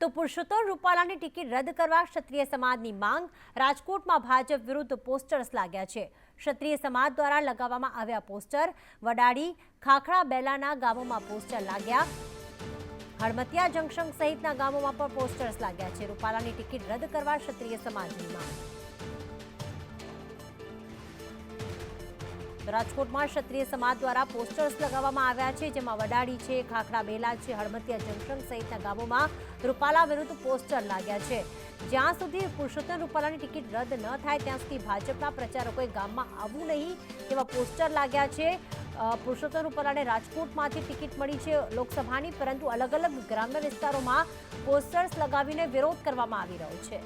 તો પુરુષોત્તમ રૂપાલાની ટિકિટ રદ કરવા ક્ષત્રિય સમાજની માંગ. રાજકોટમાં ભાજપ વિરુદ્ધ પોસ્ટર્સ લાગ્યા છે. ક્ષત્રિય સમાજ દ્વારા લગાવવામાં આવ્યા પોસ્ટર. વડાડી ખાખડા બેલાના ગામોમાં પોસ્ટર લાગ્યા. હળમતિયા જંકશન સહિતના ગામોમાં પણ પોસ્ટર્સ લાગ્યા છે. રૂપાલાની ટિકિટ રદ કરવા ક્ષત્રિય સમાજની માંગ. રાજકોટમાં ક્ષત્રિય સમાજ દ્વારા પોસ્ટર્સ લગાવવામાં આવ્યા છે, જેમાં વડાડી છે, ખાખરા બેલા છે, હળમતિયા જંકશન સહિતના ગામોમાં રૂપાલા વિરુદ્ધ પોસ્ટર લાગ્યા છે. જ્યાં સુધી પુરુષોત્તમ રૂપાલાની ટિકિટ રદ ન થાય, ત્યાં સુધી ભાજપના પ્રચારકોએ ગામમાં આવવું નહીં તેવા પોસ્ટર લાગ્યા છે. પુરુષોત્તમ રૂપાલાને રાજકોટમાંથી ટિકિટ મળી છે લોકસભાની, પરંતુ અલગ અલગ ગ્રામ્ય વિસ્તારોમાં પોસ્ટર્સ લગાવીને વિરોધ કરવામાં આવી રહ્યો છે.